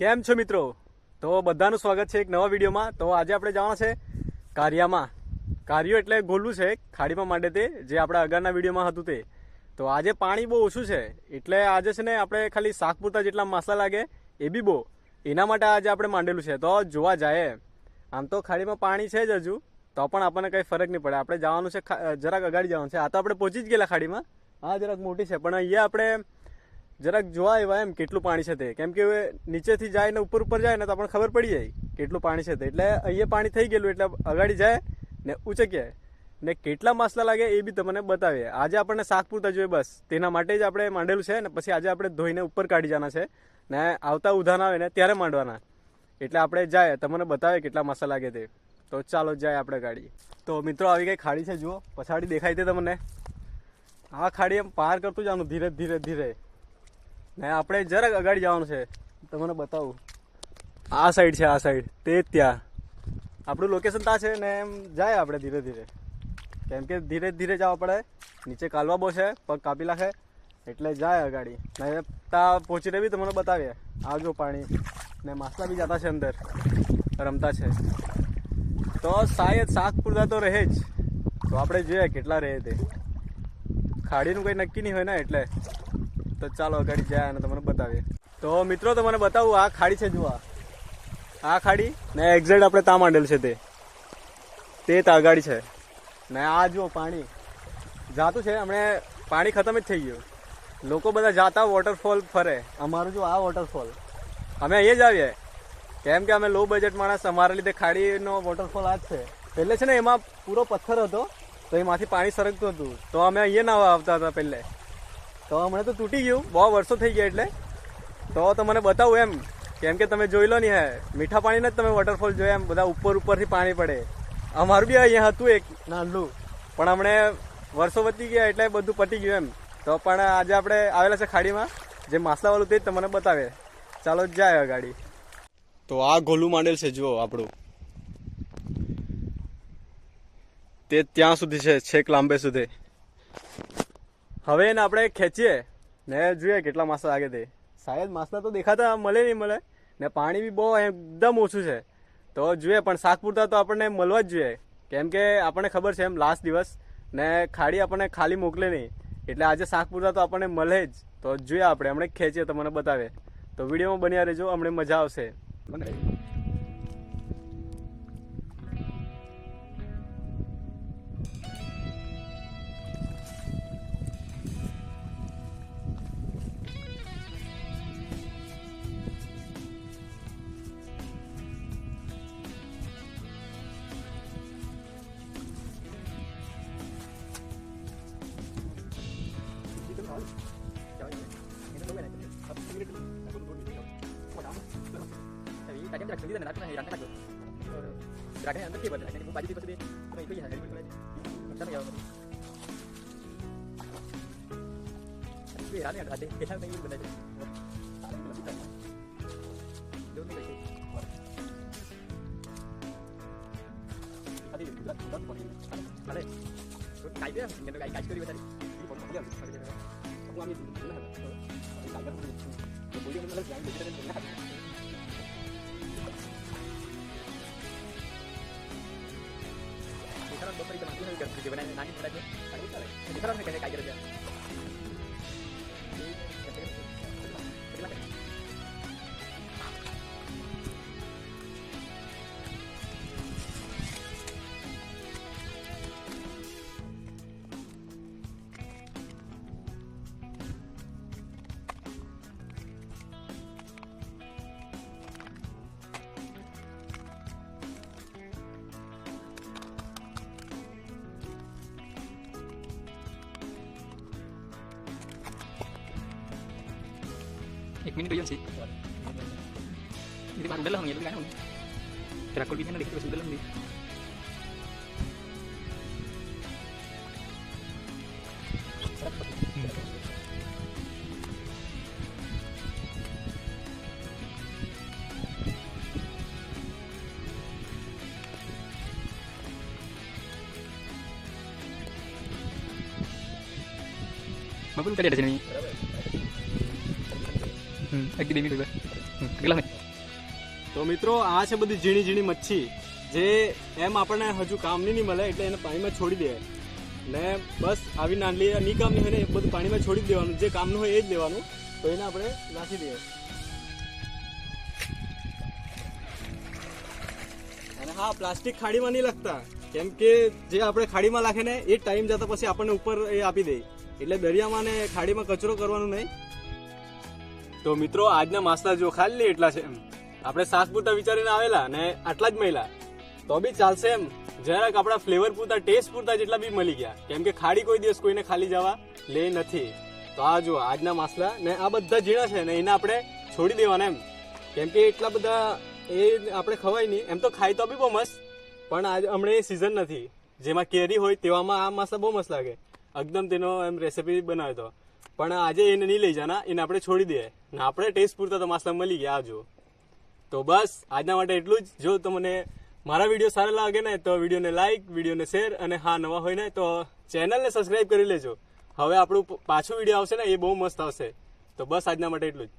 કેમ છો મિત્રો? તો બધાનું સ્વાગત છે એક નવા વિડીયોમાં. તો આજે આપણે જવાના છે કારિયામાં. કાર્યો એટલે ગોલું છે ખાડીમાં માંડે તે, જે આપણા અગાઉના વિડીયોમાં હતું તે. તો આજે પાણી બહુ ઓછું છે. એટલે આજે છે ને આપણે ખાલી શાક પૂરતા જેટલા માસલા લાગે, એ બી બહુ. એના માટે આજે આપણે માંડેલું છે. તો જોવા જાય આમ તો ખાડીમાં પાણી છે જ હજુ. તો પણ આપણને કંઈ ફરક નહીં પડે. આપણે જવાનું છે જરાક અગાડી જવાનું છે. આ તો આપણે પહોંચી જ ગયેલા ખાડીમાં. હા જરાક મોટી છે. પણ અહીંયા આપણે જરાક જોવા આવ્યા એમ કેટલું પાણી છે તે. કેમ કે નીચેથી જાય ને ઉપર ઉપર જાય ને તો આપણને ખબર પડી જાય કેટલું પાણી છે તે. એટલે અહીંયા પાણી થઈ ગયેલું, એટલે અગાડી જાય ને ઉચકીએ. ને કેટલા માસલા લાગે એ બી તમને બતાવીએ. આજે આપણને શાક પૂરતા જોઈએ બસ. તેના માટે જ આપણે માંડેલું છે ને પછી આજે આપણે ધોઈને ઉપર કાઢી જવાના છે. ને આવતા ઉધાન આવે ને ત્યારે માંડવાના. એટલે આપણે જાય, તમને બતાવે કેટલા માસા લાગે તે. તો ચાલો જાય આપણે ગાડી તો મિત્રો આવી ગઈ ખાડી છે, જુઓ. પછાડી દેખાય તે તમને. આ ખાડી એમ પાર કરતું જવાનું ધીરે ધીરે ધીરે. ને આપણે જરાક અગાડી જવાનું છે. તમને બતાવું. આ સાઈડ છે, આ સાઈડ તે ત્યાં. આપણું લોકેશન ત્યાં છે ને એમ જાય આપણે ધીરે ધીરે. કેમ કે ધીરે ધીરે જવા પડે. નીચે કાલવા બહુ છે, પગ કાપી નાખે. એટલે જાય અગાડી. ને ત્યાં પહોંચીને બી તમને બતાવીએ. આવજો પાણી. ને માસલા બી જતા છે અંદર. રમતા છે. તો શાયદ શાકપુરદા તો રહે જ. તો આપણે જોઈએ કેટલા રહે તે. ખાડીનું કંઈ નક્કી નહીં હોય ને એટલે. તો ચાલો અગાડી જાય અને તમને બતાવીએ. તો મિત્રો, તમને બતાવું, આ ખાડી છે, જુઓ આ. ખાડી, ને એક્ઝેક્ટ આપણે તા માંડેલ છે તે. તે તાગાડી છે. ને આ જુઓ પાણી. જાતું છે, હમણે પાણી ખતમ જ થઈ ગયું. લોકો બધા જાતા વોટરફોલ ફરે. અમારું જો આ વોટરફોલ અમે અહીંયા જ આવીએ. કેમ કે અમે લો બજેટ માણસ, અમારા લીધે ખાડીનો વોટરફોલ આ જ છે. પહેલે છે ને, એમાં પૂરો પથ્થર હતો, તો એમાંથી પાણી સરકતું હતું. તો અમે અહીંયા ના આવતા હતા પહેલે. તો હમણાં તો તૂટી ગયું. બહુ વર્ષો થઈ ગયા એટલે. તો તમને બતાવું એમ, કેમ કે તમે જોઈ લો ને હે મીઠા પાણીને જ તમે વોટરફોલ જોયા એમ, બધા ઉપર ઉપરથી પાણી પડે. અમારું બી અહીંયા હતું એક નાનું પણ હમણે વર્ષો વધી ગયા એટલે બધું પતી ગયું એમ. તો પણ આજે આપણે આવેલા છે ખાડીમાં. જે માસલાવાળું તે જ તમને બતાવે. ચાલો જાય ગાડી તો આ ગોલું માંડેલ છે, જુઓ આપણું. તે ત્યાં સુધી છે, છેક લાંબે સુધી. હવે એને આપણે ખેંચીએ ને જોઈએ કેટલા માસા લાગે તે. શાયદ માસલા તો દેખાતા મળે નહીં મળે. ને પાણી બી બહુ એકદમ ઓછું છે. તો જોઈએ, પણ શાક પૂરતા તો આપણને મળવા જ જોઈએ. કેમ કે આપણને ખબર છે એમ લાસ્ટ દિવસ ને ખાડી આપણને ખાલી મોકલે નહીં. એટલે આજે શાક પૂરતા તો આપણને મળે જ. તો જોઈએ આપણે, હમણાં ખેંચીએ, તો મને બતાવે. તો વિડીયોમાં બન્યા રહેજો, હમણાં મજા આવશે. dưới này đánh cái này đánh cái này được là cái anh thích đi mình cũng phải đi có đi cái cái gì này đi sao giờ mình cái đi đánh này là đi cái thằng này mình này đúng rồi tadi đất đất còn đi lên cày đấy nhìn nó cày cày chưa đi bên đây đi còn không biết không ăn gì cũng là cày cày đất mình mình muốn đi nó lớn dáng mình cho nên mình nát udah lang di Mabul kali ada sini. Hmm, lagi di Ini doyan sih. Ini baru dalam ya, kan. Terakul ini nanti kita dalam nih. Bagus kali ada sini. તો મિત્રો આ છે બધી ઝીણી ઝીણી મચ્છી જે એમ આપણને હજુ કામની નહીં મળે એટલે એને પાણીમાં છોડી દે. ને બસ આવી નાનલી ની કામની હોય ને એ બધું પાણીમાં છોડી જ દેવાનું. જે કામનું હોય એ જ લેવાનું તો એને આપણે નાખી દઈએ. અને હા પ્લાસ્ટિક ખાડીમાં નહીં લખતા. કેમ કે જે આપણે ખાડીમાં નાખે ને એ ટાઈમ જતા પછી આપણને ઉપર એ આપી દે. એટલે દરિયામાં ને ખાડીમાં કચરો કરવાનું નહીં. તો મિત્રો, આજના માસના જો ખાલી એટલા છે આપણે સાસ પૂરતા વિચારીને આવેલા ને આટલા જ મળ્યા. તો બી ચાલશે એમ. જરાક આપણા ફ્લેવર પૂરતા ટેસ્ટ પૂરતા જેટલા બી મળી ગયા. કેમ કે ખાડી કોઈ દિવસ કોઈને ખાલી જવા લે નથી. તો આ જો આજના માસલા ને આ બધા ઝીણા છે ને એને આપણે છોડી દેવાના એમ. કેમ કે એટલા બધા એ આપણે ખવાય નહીં. એમ તો ખાય તો બી બહુ મસ્ત, પણ આજ હમણાં એ સિઝન નથી. જેમાં કેરી હોય તેવામાં આ માસલા બહુ મસ્ત લાગે. એકદમ તેનો એમ રેસીપી બનાવ્યો તો પણ આજે એને નહીં લઈ જાના, એને આપણે છોડી દઈએ ને આપણે ટેસ્ટ પૂરતા તો માસલા મળી ગયા આજો તો બસ, આજના માટે એટલું જ. જો તમને મારા વીડિયો સારા લાગે ને, તો વિડીયોને લાઈક વિડીયોને શેર અને હા નવા હોય ને, તો ચેનલને સબસ્ક્રાઇબ કરી લેજો. હવે આપણું પાછું વીડિયો આવશે ને, એ બહુ મસ્ત આવશે. તો બસ, આજના માટે એટલું જ.